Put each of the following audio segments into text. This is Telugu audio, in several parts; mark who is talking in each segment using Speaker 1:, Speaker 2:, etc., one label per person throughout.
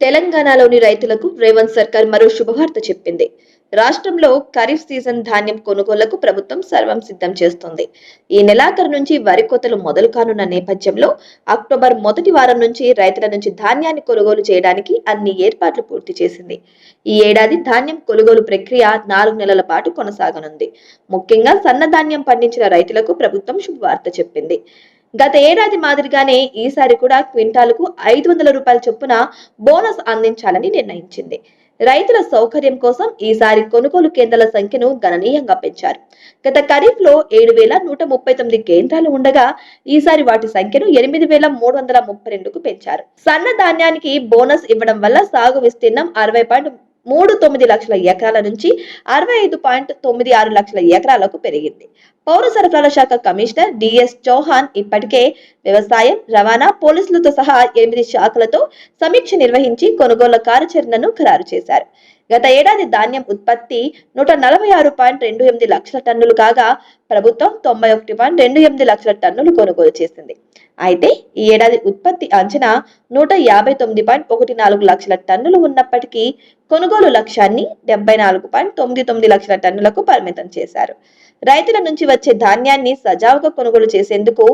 Speaker 1: తెలంగాణలోని రైతులకు రేవంత్ సర్కార్ మరో శుభవార్త చెప్పింది. రాష్ట్రంలో ఖరీఫ్ సీజన్ ధాన్యం కొనుగోళ్ళకు ప్రభుత్వం సర్వం సిద్ధం చేస్తుంది. ఈ నెలాఖరు నుంచి వరి కోతలు మొదలు కానున్న నేపథ్యంలో అక్టోబర్ మొదటి వారం నుంచి రైతుల నుంచి ధాన్యాన్ని కొనుగోలు చేయడానికి అన్ని ఏర్పాట్లు పూర్తి చేసింది. ఈ ఏడాది ధాన్యం కొనుగోలు ప్రక్రియ నాలుగు నెలల పాటు కొనసాగనుంది. ముఖ్యంగా సన్నధాన్యం పండించిన రైతులకు ప్రభుత్వం శుభవార్త చెప్పింది. గత ఏడాది మాదిరిగానే ఈసారి కూడా క్వింటాలకు ఐదు వందల రూపాయల చొప్పున బోనస్ అందించాలని నిర్ణయించింది. రైతుల సౌకర్యం కోసం ఈసారి కొనుగోలు కేంద్రాల సంఖ్యను గణనీయంగా పెంచారు. గత ఖరీఫ్లో ఏడు వేల నూట ముప్పై తొమ్మిది కేంద్రాలు ఉండగా ఈసారి వాటి సంఖ్యను ఎనిమిది వేల మూడు వందల ముప్పై రెండుకు పెంచారు. సన్న ధాన్యానికి బోనస్ ఇవ్వడం వల్ల సాగు విస్తీర్ణం అరవై పాయింట్ మూడు తొమ్మిది లక్షల ఎకరాల నుంచి అరవై ఐదు పాయింట్ తొమ్మిది ఆరు లక్షల ఎకరాలకు పెరిగింది. పౌర సరఫరాల శాఖ కమిషనర్ డిఎస్ చౌహాన్ ఇప్పటికే వ్యవసాయం రవాణా పోలీసులతో సహా ఎనిమిది శాఖలతో సమీక్ష నిర్వహించి కొనుగోళ్ళ కార్యాచరణను ఖరారు చేశారు. గత ఏడాది ధాన్యం ఉత్పత్తి నూట నలభై ఆరు పాయింట్ రెండు ఎనిమిది లక్షల టన్నులు కాగా ప్రభుత్వం తొంభై ఒకటి పాయింట్ రెండు ఎనిమిది లక్షల టన్నులు కొనుగోలు చేసింది. అయితే ఈ ఏడాది ఉత్పత్తి అంచనా నూట యాభై తొమ్మిది పాయింట్ ఒకటి నాలుగు లక్షల టన్నులు ఉన్నప్పటికీ కొనుగోలు లక్ష్యాన్ని డెబ్బై నాలుగు పాయింట్ తొమ్మిది తొమ్మిది లక్షల టన్నులకు పరిమితం చేశారు. రైతుల నుంచి వచ్చే ధాన్యాన్ని సజావుగా కొనుగోలు చేసేందుకు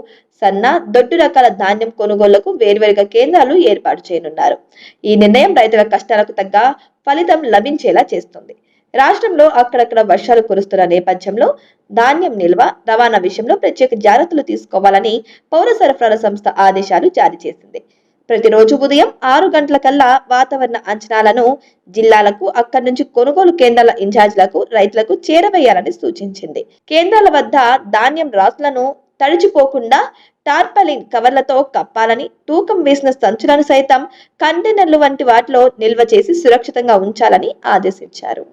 Speaker 1: సన్న దొడ్డు రకాల ధాన్యం కొనుగోళ్ళకు వేర్వేరుగా కేంద్రాలు ఏర్పాటు చేయనున్నారు. ఈ నిర్ణయం రైతుల కష్టాలకు తగ్గ ఫలితం లభించేలా చేస్తుంది. రాష్ట్రంలో అక్కడక్కడ వర్షాలు కురుస్తున్న నేపథ్యంలో ధాన్యం నిల్వ రవాణా విషయంలో ప్రత్యేక జాగ్రత్తలు తీసుకోవాలని పౌర సరఫరాల సంస్థ ఆదేశాలు జారీ చేసింది. ప్రతిరోజు ఉదయం ఆరు గంటల కల్లా వాతావరణ అంచనాలను జిల్లాలకు అక్కడి నుంచి కొనుగోలు కేంద్రాల ఇన్ఛార్జ్లకు రైతులకు చేరవేయాలని సూచించింది. కేంద్రాల వద్ద ధాన్యం రాసులను తడిచిపోకుండా టార్పలిన్ కవర్లతో కప్పాలని తూకం వేసిన సంచులను సైతం కంటైనర్లు వంటి వాటిలో నిల్వ చేసి సురక్షితంగా ఉంచాలని ఆదేశించారు.